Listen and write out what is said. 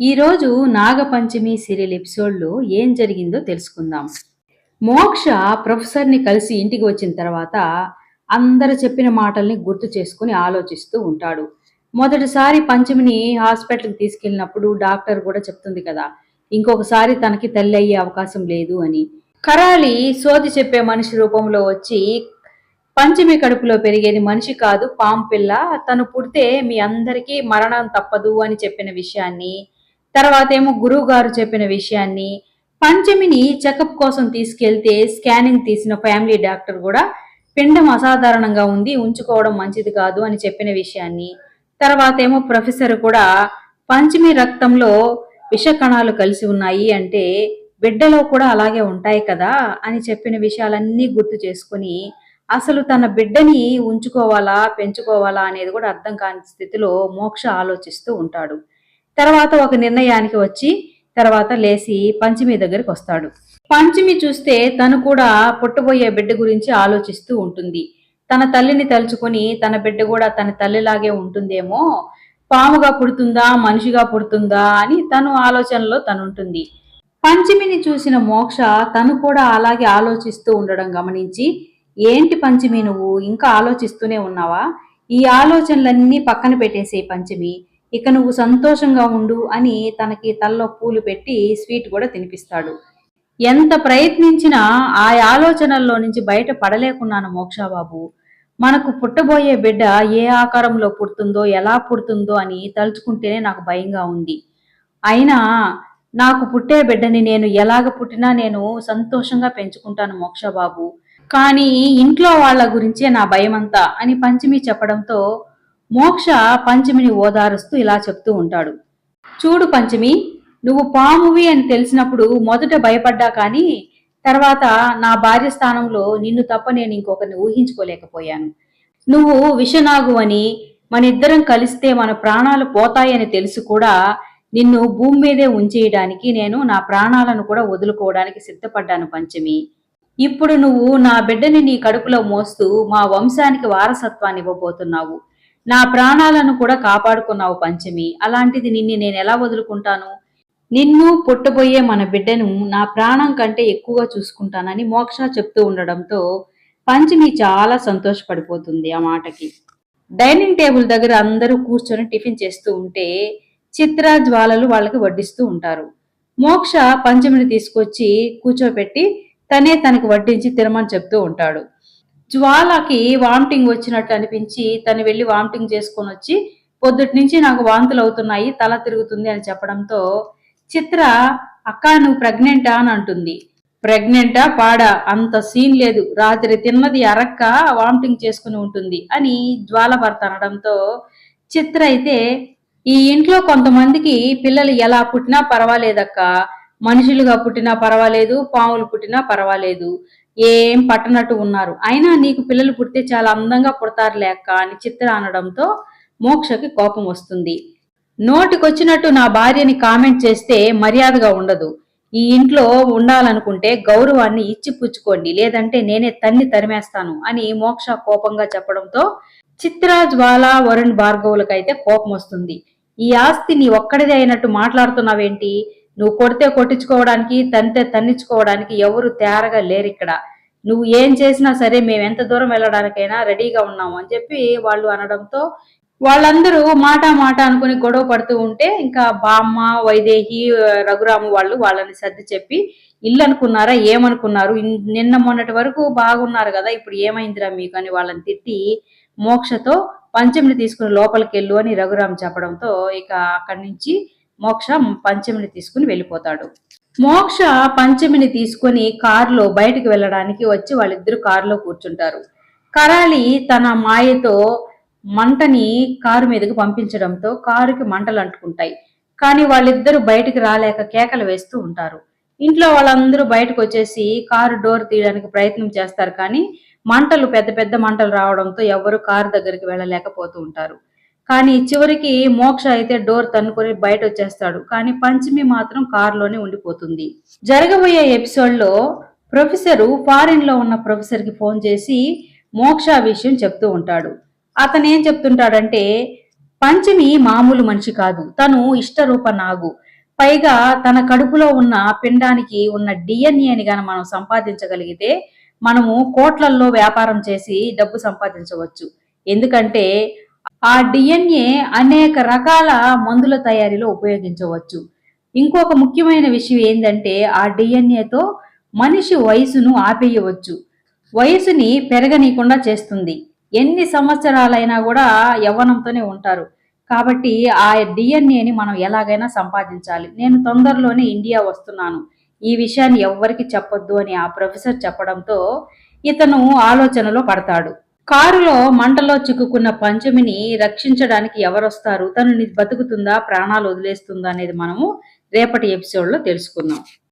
ఈరోజు నాగపంచమి సీరియల్ ఎపిసోడ్లో ఏం జరిగిందో తెలుసుకుందాం. మోక్ష ప్రొఫెసర్ని కలిసి ఇంటికి వచ్చిన తర్వాత అందరు చెప్పిన మాటల్ని గుర్తు చేసుకుని ఆలోచిస్తూ ఉంటాడు. మొదటిసారి పంచమిని హాస్పిటల్కి తీసుకెళ్ళినప్పుడు డాక్టర్ కూడా చెప్తుంది కదా ఇంకొకసారి తనకి తల్లి అయ్యే అవకాశం లేదు అని. కరాలి సోది చెప్పే మనిషి రూపంలో వచ్చి పంచమి కడుపులో పెరిగేది మనిషి కాదు పాము పిల్ల తను పుడితే మీ అందరికీ మరణం తప్పదు అని చెప్పిన విషయాన్ని తర్వాత ఏమో గురువు గారు చెప్పిన విషయాన్ని పంచమిని చెకప్ కోసం తీసుకెళ్తే స్కానింగ్ తీసిన ఫ్యామిలీ డాక్టర్ కూడా పిండం అసాధారణంగా ఉంది ఉంచుకోవడం మంచిది కాదు అని చెప్పిన విషయాన్ని. తర్వాత ఏమో ప్రొఫెసర్ కూడా పంచమి రక్తంలో విష కణాలు కలిసి ఉన్నాయి అంటే బిడ్డలో కూడా అలాగే ఉంటాయి కదా అని చెప్పిన విషయాలన్నీ గుర్తు చేసుకుని అసలు తన బిడ్డని ఉంచుకోవాలా పెంచుకోవాలా అనేది కూడా అర్థం కాని స్థితిలో మోక్ష ఆలోచిస్తూ ఉంటాడు. తర్వాత ఒక నిర్ణయానికి వచ్చి తర్వాత లేచి పంచమి దగ్గరికి వస్తాడు. పంచమి చూస్తే తను కూడా పుట్టబోయే బిడ్డ గురించి ఆలోచిస్తూ ఉంటుంది. తన తల్లిని తలుచుకొని తన బిడ్డ కూడా తన తల్లిలాగే ఉంటుందేమో పాముగా పుడుతుందా మనిషిగా పుడుతుందా అని తను ఆలోచనలో తనుంటుంది పంచమిని చూసిన మోక్ష తను కూడా అలాగే ఆలోచిస్తూ ఉండడం గమనించి ఏంటి పంచమి నువ్వు? ఇంకా ఆలోచిస్తూనే ఉన్నావా? ఈ ఆలోచనలన్నీ పక్కన పెట్టేసే పంచమి. ఇక నువ్వు సంతోషంగా ఉండు అని తనకి తల్లో పూలు పెట్టి స్వీట్ కూడా తినిపిస్తాడు. ఎంత ప్రయత్నించినా ఆ ఆలోచనల్లో నుంచి బయట పడలేకున్నాను మోక్షాబాబు. మనకు పుట్టబోయే బిడ్డ ఏ ఆకారంలో పుడుతుందో ఎలా పుడుతుందో అని తలుచుకుంటేనే నాకు భయంగా ఉంది. అయినా నాకు పుట్టే బిడ్డని నేను ఎలాగ పుట్టినా నేను సంతోషంగా పెంచుకుంటాను మోక్షబాబు. కానీ ఇంట్లో వాళ్ళ గురించే నా భయమంతా అని పంచమి చెప్పడంతో మోక్ష పంచమిని ఓదారుస్తూ ఇలా చెప్తూ ఉంటాడు. చూడు పంచమి నువ్వు పామువి అని తెలిసినప్పుడు మొదట భయపడ్డా కానీ తర్వాత నా భార్య స్థానంలో నిన్ను తప్ప నేను ఇంకొకరిని ఊహించుకోలేకపోయాను. నువ్వు విషనాగు అని మన ఇద్దరం కలిస్తే మన ప్రాణాలు పోతాయని తెలుసు కూడా నిన్ను భూమి మీదే ఉంచేయడానికి నేను నా ప్రాణాలను కూడా వదులుకోవడానికి సిద్ధపడ్డాను పంచమి. ఇప్పుడు నువ్వు నా బిడ్డని నీ కడుపులో మోస్తూ మా వంశానికి వారసత్వాన్ని ఇవ్వబోతున్నావు. నా ప్రాణాలను కూడా కాపాడుకున్నావు పంచమి. అలాంటిది నిన్ను నేను ఎలా వదులుకుంటాను? నిన్ను పుట్టబోయే మన బిడ్డను నా ప్రాణం కంటే ఎక్కువగా చూసుకుంటానని మోక్ష చెప్తూ ఉండడంతో పంచమి చాలా సంతోషపడిపోతుంది ఆ మాటకి. డైనింగ్ టేబుల్ దగ్గర అందరూ కూర్చొని టిఫిన్ చేస్తూ ఉంటే చిత్ర జ్వాలలు వాళ్ళకి వడ్డిస్తూ ఉంటారు. మోక్ష పంచమిని తీసుకొచ్చి కూర్చోపెట్టి తనే తనకు వడ్డించి తినమని చెప్తూ ఉంటాడు. జ్వాలకి వామిటింగ్ వచ్చినట్టు అనిపించి తను వెళ్ళి వామిటింగ్ చేసుకొని వచ్చి పొద్దుటి నుంచి నాకు వాంతులు అవుతున్నాయి తల తిరుగుతుంది అని చెప్పడంతో చిత్ర అక్క నువ్వు ప్రెగ్నెంటా? అని అంటుంది. ప్రెగ్నెంటా? పాడా అంత సీన్ లేదు. రాత్రి తిన్నది అరక్క వామిటింగ్ చేసుకుని ఉంటుంది అని జ్వాల భర్త అనడంతో చిత్ర అయితే ఈ ఇంట్లో కొంతమందికి పిల్లలు ఎలా పుట్టినా పర్వాలేదక్క. మనుషులుగా పుట్టినా పర్వాలేదు పాములు పుట్టినా పర్వాలేదు. ఏం పట్టనట్టు ఉన్నారు. అయినా నీకు పిల్లలు పుడితే చాలా అందంగా పుడతారు లేక అని చిత్ర అనడంతో మోక్షకి కోపం వస్తుంది. నోటికొచ్చినట్టు నా భార్యని కామెంట్ చేస్తే మర్యాదగా ఉండదు. ఈ ఇంట్లో ఉండాలనుకుంటే గౌరవాన్ని ఇచ్చి పుచ్చుకోండి. లేదంటే నేనే తన్ని తరిమేస్తాను అని మోక్ష కోపంగా చెప్పడంతో చిత్ర జ్వాల వరుణ్ భార్గవులకైతే కోపం వస్తుంది. ఈ ఆస్తి నీ ఒక్కడిదే అయినట్టు మాట్లాడుతున్నావేంటి? నువ్వు కొడితే కొట్టించుకోవడానికి తంతే తన్నించుకోవడానికి ఎవరు తేరగా లేరు ఇక్కడ. నువ్వు ఏం చేసినా సరే మేము ఎంత దూరం వెళ్ళడానికైనా రెడీగా ఉన్నాము అని చెప్పి వాళ్ళు అనడంతో వాళ్ళందరూ మాట మాట అనుకుని గొడవ పడుతూ ఉంటే ఇంకా బామ్మ వైదేహి రఘురాము వాళ్ళు వాళ్ళని సర్ది చెప్పి ఇల్లు అనుకున్నారా? ఏమనుకున్నారు? నిన్న మొన్నటి వరకు బాగున్నారు కదా ఇప్పుడు ఏమైందిరా మీకు? అని వాళ్ళని తిట్టి మోక్షతో పంచమిని తీసుకుని లోపలికి వెళ్ళు అని రఘురామ్ చెప్పడంతో ఇక అక్కడి నుంచి మోక్ష పంచమిని తీసుకుని వెళ్ళిపోతాడు. మోక్ష పంచమిని తీసుకుని కారులో బయటకు వెళ్ళడానికి వచ్చి వాళ్ళిద్దరు కారులో కూర్చుంటారు. కరాలి తన మాయతో మంటని కారు మీదకు పంపించడంతో కారుకి మంటలు అంటుకుంటాయి. కానీ వాళ్ళిద్దరూ బయటకు రాలేక కేకలు వేస్తూ ఉంటారు. ఇంట్లో వాళ్ళందరూ బయటకు వచ్చేసి కారు డోర్ తీయడానికి ప్రయత్నం చేస్తారు కానీ మంటలు పెద్ద పెద్ద మంటలు రావడంతో ఎవరు కారు దగ్గరికి వెళ్ళలేకపోతూ ఉంటారు. కానీ చివరికి మోక్ష అయితే డోర్ తన్నుకొని బయట వచ్చేస్తాడు కానీ పంచమి మాత్రం కారులోనే ఉండిపోతుంది. జరగబోయే ఎపిసోడ్లో ప్రొఫెసరు ఫారిన్లో ఉన్న ప్రొఫెసర్కి ఫోన్ చేసి మోక్ష విషయం చెప్తూ ఉంటాడు. అతను ఏం చెప్తుంటాడంటే పంచమి మామూలు మనిషి కాదు. తను ఇష్టరూప నాగు. పైగా తన కడుపులో ఉన్న పిండానికి ఉన్న డిఎన్ఏని గాని మనం సంపాదించగలిగితే మనము కోట్లల్లో వ్యాపారం చేసి డబ్బు సంపాదించవచ్చు. ఎందుకంటే ఆ డిఎన్ఏ అనేక రకాల మందుల తయారీలో ఉపయోగించవచ్చు. ఇంకొక ముఖ్యమైన విషయం ఏంటంటే ఆ డిఎన్ఏతో మనిషి వయసును ఆపేయవచ్చు. వయసుని పెరగనీయకుండా చేస్తుంది. ఎన్ని సంవత్సరాలైనా కూడా యవ్వనంతోనే ఉంటారు. కాబట్టి ఆ డిఎన్ఏని మనం ఎలాగైనా సంపాదించాలి. నేను తొందరలోనే ఇండియా వస్తున్నాను. ఈ విషయాన్ని ఎవ్వరికి చెప్పొద్దు అని ఆ ప్రొఫెసర్ చెప్పడంతో ఇతను ఆలోచనలో పడతాడు. కారులో మంటలో చిక్కుకున్న పంచమిని రక్షించడానికి ఎవరొస్తారు? తను బతుకుతుందా? ప్రాణాలు వదిలేస్తుందా? అనేది మనము రేపటి ఎపిసోడ్లో తెలుసుకుందాం.